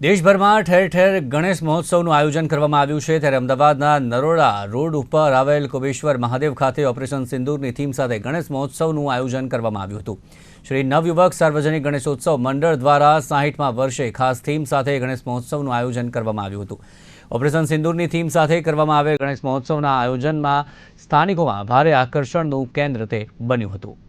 દેશભરમાં ઠેર ઠેર ગણેશ મહોત્સવનું આયોજન કરવામાં આવ્યું છે. ત્યારે અમદાવાદના નરોડા રોડ ઉપર આવેલ કોબેશ્વર મહાદેવ ખાતે ઓપરેશન સિંદૂરની થીમ સાથે ગણેશ મહોત્સવનું આયોજન કરવામાં આવ્યું હતું. શ્રી નવયુવક સાર્વજનિક ગણેશોત્સવ મંડળ દ્વારા સાહીઠમાં વર્ષે ખાસ થીમ સાથે ગણેશ મહોત્સવનું આયોજન કરવામાં આવ્યું હતું. ઓપરેશન સિંદૂરની થીમ સાથે કરવામાં આવેલ ગણેશ મહોત્સવના આયોજનમાં સ્થાનિકોમાં ભારે આકર્ષણનું કેન્દ્ર તે બન્યું હતું.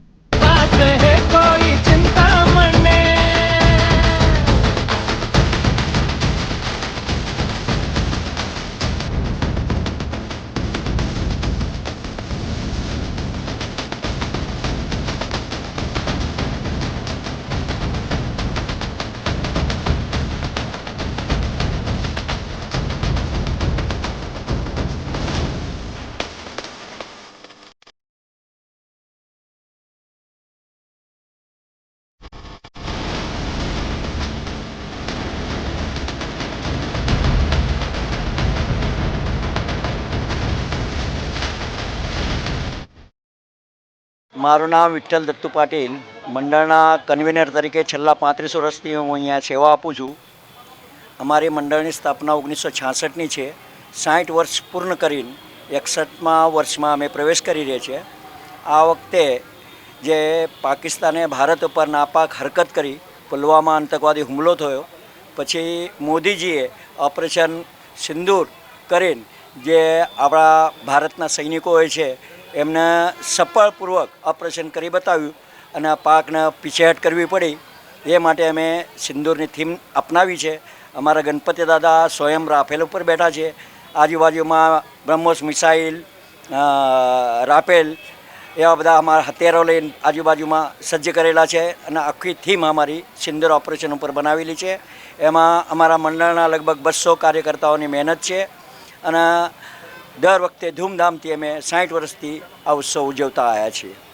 મારું નામ વિઠ્ઠલ દત્તુ પાટીલ, મંડળના કન્વીનર તરીકે છેલ્લા પાંત્રીસ વર્ષથી હું અહીંયા સેવા આપું છું. અમારી મંડળની સ્થાપના ઓગણીસો છાસઠની છે. સાઠ વર્ષ પૂર્ણ કરીને એકસઠમાં વર્ષમાં અમે પ્રવેશ કરી રહ્યા છીએ. આ વખતે જે પાકિસ્તાને ભારત ઉપર નાપાક હરકત કરી, પુલવામા આતંકવાદી હુમલો થયો, પછી મોદીજીએ ઓપરેશન સિંદૂર કરીને જે આપણા ભારતના સૈનિકો હોય છે એમને સફળપૂર્વક ઓપરેશન કરી બતાવ્યું અને આ પાકને પીછેહટ કરવી પડી. એ માટે અમે સિંદૂરની થીમ અપનાવી છે. અમારા ગણપતિ દાદા સ્વયં રાફેલ ઉપર બેઠા છે. આજુબાજુમાં બ્રહ્મોસ મિસાઇલ રાફેલ એવા બધા અમારા હથિયારો લઈને આજુબાજુમાં સજ્જ કરેલા છે અને આખી થીમ અમારી સિંદૂર ઓપરેશન ઉપર બનાવેલી છે. એમાં અમારા મંડળના લગભગ બસો કાર્યકર્તાઓની મહેનત છે અને દર વખતે ધૂમધામથી અમે સાઠ વર્ષથી આ ઉત્સવ ઉજવતા આવ્યા છીએ.